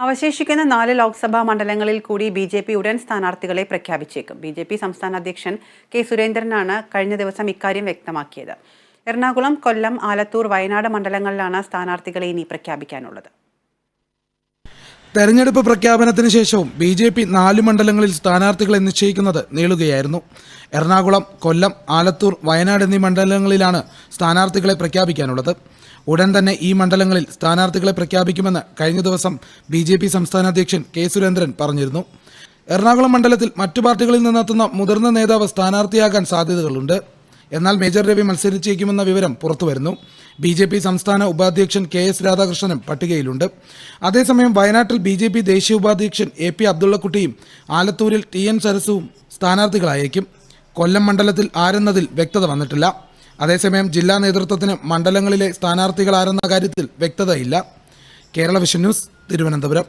അവശേഷിക്കുന്ന നാല് ലോക്സഭാ മണ്ഡലങ്ങളിൽ കൂടി ബി ജെ പി ഉടൻ സ്ഥാനാർത്ഥികളെ പ്രഖ്യാപിച്ചേക്കും. ബി ജെ പി സംസ്ഥാന അധ്യക്ഷൻ കെ സുരേന്ദ്രനാണ് കഴിഞ്ഞ ദിവസം ഇക്കാര്യം വ്യക്തമാക്കിയത്. എറണാകുളം കൊല്ലം ആലത്തൂർ വയനാട് മണ്ഡലങ്ങളിലാണ് സ്ഥാനാർത്ഥികളെ ഇനി പ്രഖ്യാപിക്കാനുള്ളത്. തെരഞ്ഞെടുപ്പ് പ്രഖ്യാപനത്തിന് ശേഷവും ബി ജെ പി നാല് മണ്ഡലങ്ങളിൽ സ്ഥാനാർത്ഥികളെ നിശ്ചയിക്കുന്നത് നീളുകയായിരുന്നു. എറണാകുളം കൊല്ലം ആലത്തൂർ വയനാട് എന്നീ മണ്ഡലങ്ങളിലാണ് സ്ഥാനാർത്ഥികളെ പ്രഖ്യാപിക്കാനുള്ളത്. ഉടൻ തന്നെ ഈ മണ്ഡലങ്ങളിൽ സ്ഥാനാർത്ഥികളെ പ്രഖ്യാപിക്കുമെന്ന് കഴിഞ്ഞ ദിവസം ബി ജെ പി സംസ്ഥാന അധ്യക്ഷൻ കെ സുരേന്ദ്രൻ പറഞ്ഞിരുന്നു. എറണാകുളം മണ്ഡലത്തിൽ മറ്റു പാർട്ടികളിൽ നിന്നെത്തുന്ന മുതിർന്ന നേതാവ് സ്ഥാനാർത്ഥിയാകാൻ സാധ്യതകളുണ്ട്. എന്നാൽ മേജർ രവി മത്സരിച്ചേക്കുമെന്ന വിവരം പുറത്തുവരുന്നു. ബി ജെ പി സംസ്ഥാന ഉപാധ്യക്ഷൻ കെ എസ് രാധാകൃഷ്ണനും പട്ടികയിലുണ്ട്. അതേസമയം വയനാട്ടിൽ ബി ജെ പി ദേശീയ ഉപാധ്യക്ഷൻ എ പി അബ്ദുള്ളക്കുട്ടിയും ആലത്തൂരിൽ ടി എൻ സരസുവും സ്ഥാനാർത്ഥികളായേക്കും. കൊല്ലം മണ്ഡലത്തിൽ ആരെന്നതിൽ വ്യക്തത വന്നിട്ടില്ല. അതേസമയം ജില്ലാ നേതൃത്വത്തിന് മണ്ഡലങ്ങളിലെ സ്ഥാനാർത്ഥികൾ ആരെന്ന കാര്യത്തിൽ വ്യക്തതയില്ല. Kerala vision news Thiruvananthapuram.